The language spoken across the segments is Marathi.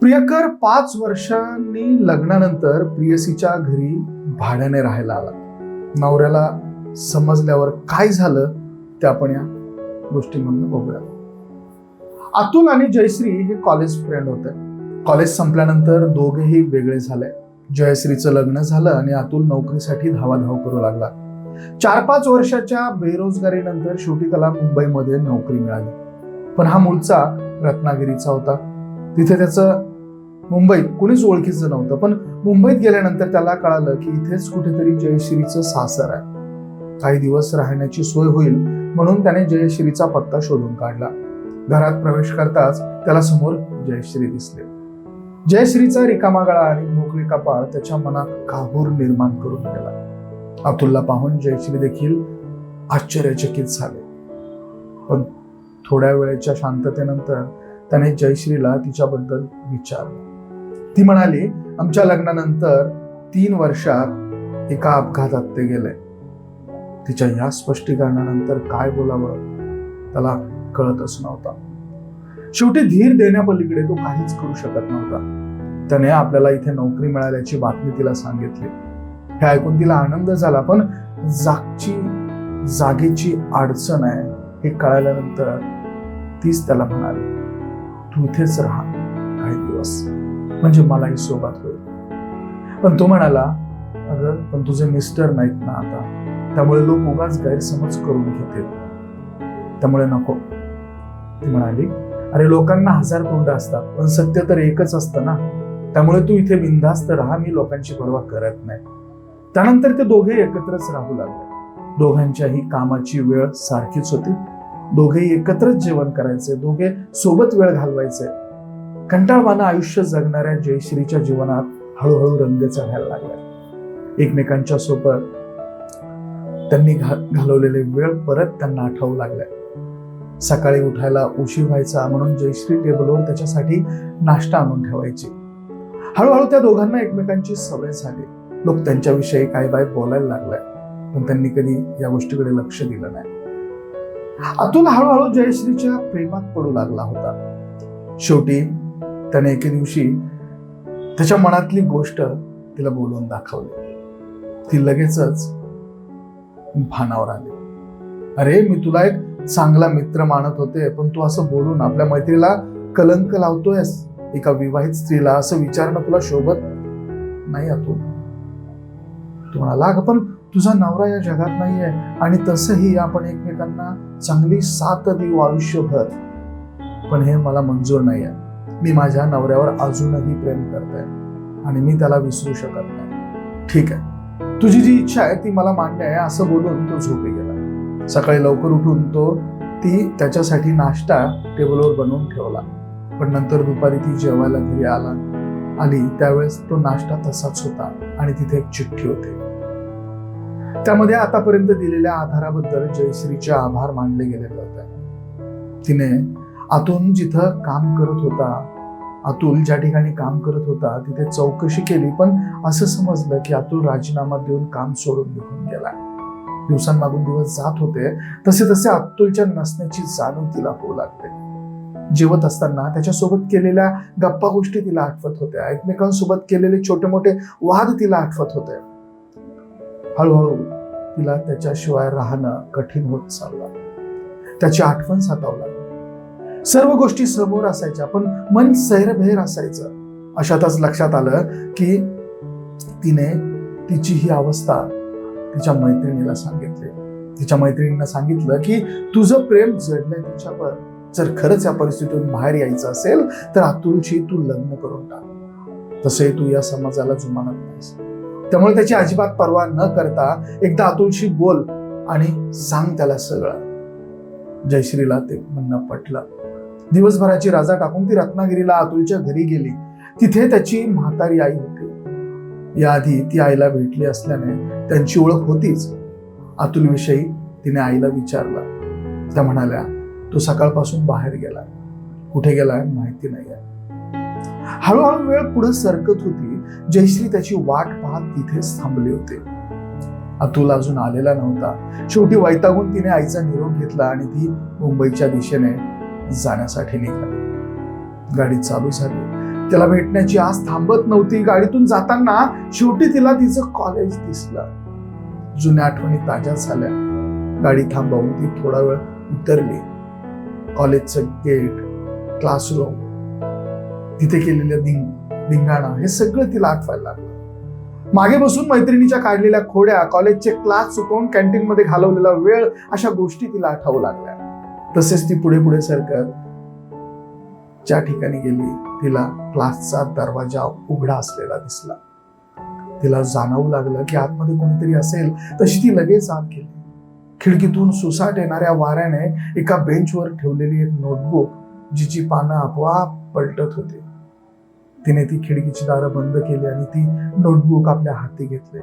प्रियकर पाच वर्षांनी लग्नानंतर प्रियसीच्या घरी भाड्याने राहायला आला. नवऱ्याला समजल्यावर काय झालं ते आपण या गोष्टीमधून बघूया. अतुल आणि जयश्री हे कॉलेज फ्रेंड होते. कॉलेज संपल्यानंतर दोघेही वेगळे झाले. जयश्रीचं लग्न झालं आणि अतुल नोकरीसाठी धावाधाव करू लागला. चार पाच वर्षाच्या बेरोजगारीनंतर शेवटी त्याला मुंबईमध्ये नोकरी मिळाली. पण हा मूळचा रत्नागिरीचा होता. तिथे त्याचं मुंबईत कुणीच ओळखीचं नव्हतं. पण मुंबईत गेल्यानंतर त्याला कळालं की इथेच कुठेतरी जयश्रीचं सासर आहे. काही दिवस राहण्याची सोय होईल म्हणून त्याने जयश्रीचा पत्ता शोधून काढला. घरात प्रवेश करताच त्याला समोर जयश्री दिसले. जयश्रीचा रिकामा गळा आणि मोकळी कपाळ त्याच्या मनात काहूर निर्माण करून गेला. अतुलला पाहून जयश्री देखील आश्चर्यचकित झाले. पण थोड्या वेळेच्या शांततेनंतर त्याने जयश्रीला तिच्याबद्दल विचारलं. ती म्हणाली आमच्या लग्नानंतर तीन वर्षात एका अपघातात ते गेले. तिच्या या स्पष्टीकरणानंतर काय बोलावं त्याला कळतच नव्हता. शेवटी धीर देण्यापलीकडे तो काहीच करू शकत नव्हता. त्याने आपल्याला इथे नोकरी मिळाल्याची बातमी तिला सांगितली. हे ऐकून तिला आनंद झाला पण जागची जागेची अडचण आहे हे कळाल्यानंतर तीच त्याला म्हणाली. तू इथेच राहा. काही दिवस. म्हणजे मलाही सोबत होईल. पण तो म्हणाला अगं पण तुझे मिस्टर नाहीत ना आता. त्यामुळे लोक उगाच गैरसमज करून घेतील. त्यामुळे नको. ती म्हणाली अरे लोकांना हजार तोंड असतात पण सत्य तर एकच असतं ना. त्यामुळे तू इथे बिनधास्त राहा मी लोकांची पर्वा करत नाही. त्यानंतर ते दोघे एकत्रच राहू लागले. दोघांच्याही कामाची वेळ सारखीच होती. दोघेही एकत्रच जेवण करायचे दोघे सोबत वेळ घालवायचे. कंटाळवानं आयुष्य जगणाऱ्या जयश्रीच्या जीवनात हळूहळू रंग चढायला लागला. एकमेकांच्या सोबत त्यांनी घा- घालवलेले वेळ परत त्यांना आठवू लागलाय सकाळी उठायला उशीर व्हायचा म्हणून जयश्री टेबलवर त्याच्यासाठी नाश्ता आणून ठेवायची. हळूहळू त्या दोघांना एकमेकांची सवय झाली. लोक त्यांच्याविषयी काय बाय बोलायला लागलाय पण त्यांनी कधी या गोष्टीकडे लक्ष दिलं नाही. अतुल हळूहळू जयश्रीच्या प्रेमात पडू लागला होता. शेवटी त्याने एके दिवशी त्याच्या मनातली गोष्ट तिला बोलून दाखवली. ती लगेचच भानावर आली. अरे मी तुला एक चांगला मित्र मानत होते पण तू असं बोलून आपल्या मैत्रीला कलंक लावतोयस. एका विवाहित स्त्रीला असं विचारणं तुला शोभत नाही अतुल. तू म्हणाला पण तुझा नवरा या जगात नाहीये आणि तसंही आपण एकमेकांना चांगली साथ देऊ आयुष्यभर. पण हे मला मंजूर नाही आहे मी माझ्या नवऱ्यावर अजूनही प्रेम करते आणि मी त्याला विसरू शकत नाही. ठीक आहे. तुझी जी इच्छा आहे ती मला मान्य आहे असं बोलून तो झोपी गेला. सकाळी लवकर उठून तो ती त्याच्यासाठी नाश्ता टेबलवर बनवून ठेवला. पण नंतर दुपारी ती जेवायला घरी आला आली त्यावेळेस तो नाश्ता तसाच होता आणि तिथे एक चिठ्ठी होती. त्यामध्ये आतापर्यंत दिलेल्या आधाराबद्दल जयश्रीचे आभार मानले गेलेले होते तिने आतून जिथं काम करत होता अतुल ज्या ठिकाणी काम करत होता तिथे चौकशी केली. पण असं समजलं की अतुल राजीनामा देऊन काम सोडून निघून गेला. दिवसांमागून दिवस जात होते. तसे तसे अतुलच्या नसण्याची जाणीव तिला होऊ लागते जेवत असताना त्याच्यासोबत केलेल्या गप्पा गोष्टी तिला आठवत होत्या. एकमेकांसोबत केलेले छोटे मोठे वाद तिला आठवत होते. हळूहळू तिला त्याच्याशिवाय राहणं कठीण होत चाललं. त्याची आठवण सातावं लागली सर्व गोष्टी समोर असायच्या पण मन सैरभैर असायचं. अशातच लक्षात आलं की तिने तिची ही अवस्था तिच्या मैत्रिणीला सांगितली. तिच्या मैत्रिणीनं सांगितलं की तुझं प्रेम जडलंय तिच्यावर. जर खरंच या परिस्थितीतून बाहेर यायचं असेल तर अतुलशी तू लग्न करून टाक. तसे तू या समाजाला जुमानत नाहीस. त्यामुळे त्याची अजिबात पर्वा न करता एकदा अतुलशी बोल आणि सांग त्याला सगळं. जयश्रीला ते म्हणणं पटलं. दिवसभराची राजा टाकून ती रत्नागिरीला अतुलच्या घरी गेली. तिथे त्याची म्हातारी आई होती. याआधी ती आईला भेटली असल्याने त्यांची ओळख होतीच. अतुलविषयी तिने आईला विचारलं. त्या म्हणाल्या तो सकाळपासून बाहेर गेला कुठे गेलाय माहिती नाही हळूहळू वेळ पुढे सरकत होती. जयश्री त्याची वाट पाहत तिथेच थांबले होते. अतुल अजून आलेला नव्हता. शेवटी वैतागून तिने आईचा निरोप घेतला आणि ती मुंबईच्या दिशेने जाण्यासाठी निघाली. गाडी चालू झाली. त्याला भेटण्याची आज थांबत नव्हती. गाडीतून जाताना शेवटी तिला तिचं कॉलेज दिसलं. जुन्या आठवणी ताज्या झाल्या. गाडी थांबवून ती थोडा वेळ उतरली. कॉलेजचं गेट क्लासरूम तिथे केलेलं दिंग धिंगाणा हे सगळं तिला आठवायला लागलं. मागे बसून मैत्रिणीच्या काढलेल्या खोड्या कॉलेजचे क्लास चुकवून कॅन्टीन मध्ये घालवलेला वेळ अशा गोष्टी तिला आठवू लागल्या. तसेच ती पुढे पुढे सरकत ज्या ठिकाणी गेली तिला क्लासचा दरवाजा उघडा असलेला दिसला. तिला जाणवू लागलं की आतमध्ये कोणीतरी असेल तशी ती लगेच आत गेली. खिडकीतून सुसाट येणाऱ्या वाऱ्याने एका बेंचवर ठेवलेली एक नोटबुक जिची पानं आपोआप पलटत होती. तिने ती खिडकीची दारं बंद केली आणि ती नोटबुक आपल्या हाती घेतली.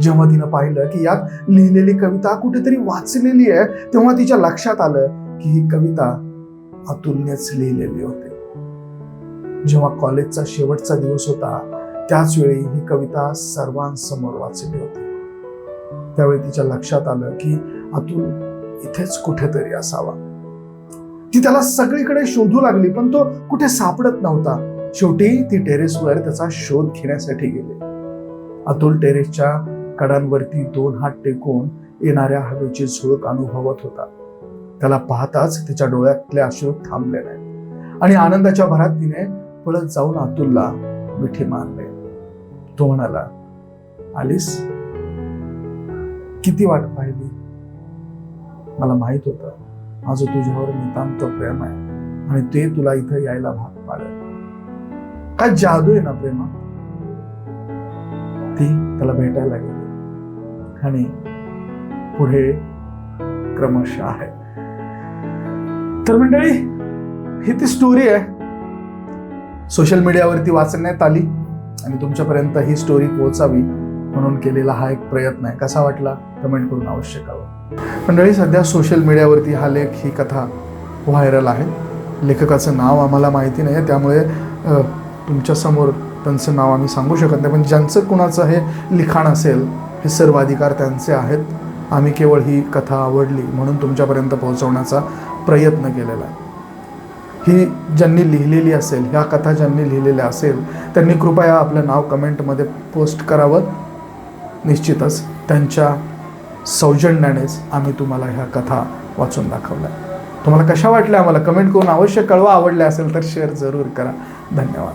जेव्हा तिनं पाहिलं की यात लिहिलेली कविता कुठेतरी वाचलेली आहे तेव्हा तिच्या लक्षात आलं की ही कविता अतुलनेच लिहिलेली होती. जेव्हा कॉलेजचा शेवटचा दिवस होता त्याच वेळी ही कविता सर्वांसमोर वाचली होती. त्यावेळी तिच्या लक्षात आलं की अतुल इथेच कुठेतरी असावा. ती त्याला सगळीकडे शोधू लागली पण तो कुठे सापडत नव्हता. शेवटी ती टेरेसवर त्याचा शोध घेण्यासाठी गेले. अतुल टेरेसच्या कडांवरती दोन हात टेकून येणाऱ्या हवेची झुळक अनुभवत होता. त्याला पाहताच तिच्या डोळ्यातले अश्रू थांबले नाही आणि आनंदाच्या भरात तिने पळत जाऊन अतुलला मिठी मारले. तो म्हणाला आलीस? किती वाट पाहिली? मला माहीत होतं माझं तुझ्यावर नितांत प्रेम आहे आणि ते तुला इथं यायला भाग पाडत. काय जादू आहे ना प्रेमात ती त्याला भेटायला गेली. आणि पुढे क्रमशः आहे. तर मंडळी ही ती स्टोरी आहे. सोशल मीडियावरती वाचण्यात आली आणि तुमच्यापर्यंत ही स्टोरी पोहोचावी म्हणून केलेला हा एक प्रयत्न आहे. कसा वाटला? कमेंट करून अवश्य कळवा. मंडळी सध्या सोशल मीडियावरती हा लेख ही कथा व्हायरल आहे. लेखकाचं नाव आम्हाला माहिती नाही आहे त्यामुळे तुमच्यासमोर त्यांचं नाव आम्ही सांगू शकत नाही पण ज्यांचं कुणाचं हे लिखाण असेल हे सर्व अधिकार त्यांचे आहेत आम्ही केवळ ही कथा आवडली म्हणून तुमच्यापर्यंत पोहोचवण्याचा प्रयत्न केलेला आहे. ही ज्यांनी लिहिलेली असेल ह्या कथा ज्यांनी लिहिलेल्या असेल त्यांनी कृपया आपलं नाव कमेंटमध्ये पोस्ट करावं. निश्चितच त्यांच्या सौजन्यानेच आम्ही तुम्हाला ह्या कथा वाचून दाखवल्या. तुम्हाला कशा वाटल्या आम्हाला? कमेंट करून अवश्य कळवा. आवडल्या असेल तर शेअर जरूर करा. धन्यवाद.